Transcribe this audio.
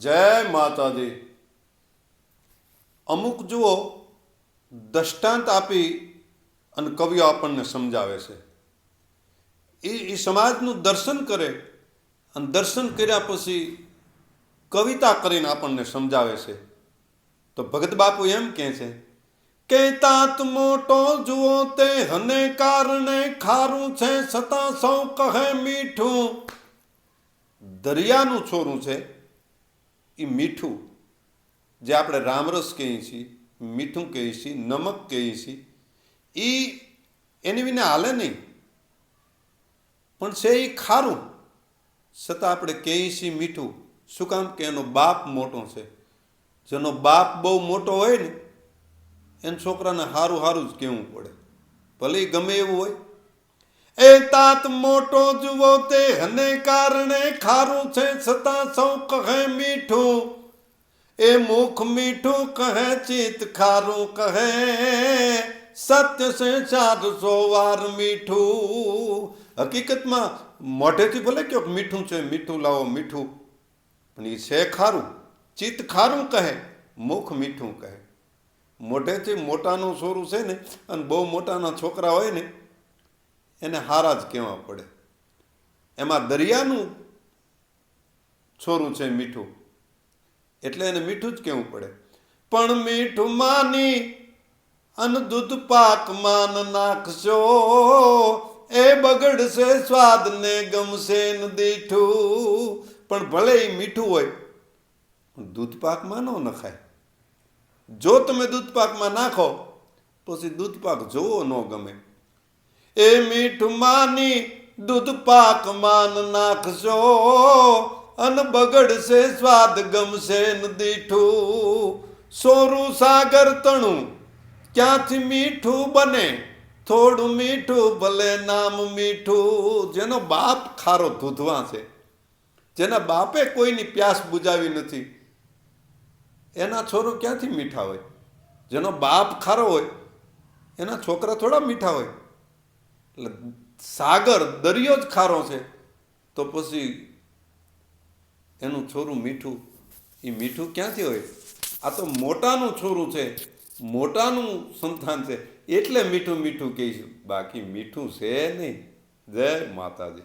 જય માતાજી. અમુક જુઓ દષ્ટાંત આપી અને કવિઓ આપણને સમજાવે છે. એ એ સમાજનું દર્શન કરે અને દર્શન કર્યા પછી કવિતા કરીને આપણને સમજાવે છે. તો ભગત બાપુ એમ કહે છે કે તાત મોટો જુઓ તે હને કારણે ખારું છે, છતાં સૌ કહે મીઠું. દરિયાનું છોરું છે. એ મીઠું, જે આપણે રામરસ કહીએ છીએ, મીઠું કહીએ છીએ, નમક કહીએ છીએ, એ એની વિના હાલે નહીં. પણ છે એ ખારું. છતાં આપણે કહીએ છીએ મીઠું. શું કામ કે એનો બાપ મોટો છે? જેનો બાપ બહુ મોટો હોય ને, એને છોકરાને સારું સારું જ કહેવું પડે. ભલે એ ગમે એવું હોય એ તાત મોટો જુઓ તે હને કારણે ખારું છે છતાં સૌ કહે મીઠું. એ મુખ મીઠું કહે ચિત ખારું કહે. સત્ય છે ચારસો વાર મીઠું. હકીકતમાં મોઢેથી ભલે કયો મીઠું છે, મીઠું લાવો, મીઠું. પણ એ છે ખારું. ચિત્ત ખારું કહે, મુખ મીઠું કહે. મોઢેથી મોટાનું સોરું છે ને, અને બહુ મોટાના છોકરા હોય ને એને હારા જ કહેવા પડે. એમાં દરિયાનું છોરું છે મીઠું. એટલે એને મીઠું જ કહેવું પડે. પણ મીઠું માની અન દૂધ પાક માન નાખશો, એ બગડશે સ્વાદ ને ગમશે ન દીઠું. પણ ભલે એ મીઠું હોય દૂધ પાકમાં ન નખાય. જો તમે દૂધ પાકમાં નાખો પછી દૂધ પાક જોવો ન ગમે. એ મીઠું માની દૂધ પાક માન નાખશો, અન બગડશે સ્વાદ ગમશે ન દીઠું. સોરું સાગર તણું ક્યાંથી મીઠું બને? થોડું મીઠું ભલે નામ મીઠું. જેનો બાપ ખારો ધૂધવા છે, જેના બાપે કોઈની પ્યાસ બુજાવી નથી. એના છોરો ક્યાંથી મીઠા હોય? જેનો બાપ ખારો હોય, એના છોકરા થોડા મીઠા હોય. એટલે સાગર દરિયો જ ખારો છે, તો પછી એનું છોરું મીઠું, એ મીઠું ક્યાંથી હોય? આ તો મોટાનું છોરું છે, મોટાનું સંતાન છે, એટલે મીઠું મીઠું કહીશું. બાકી મીઠું છે નહીં. જય માતાજી.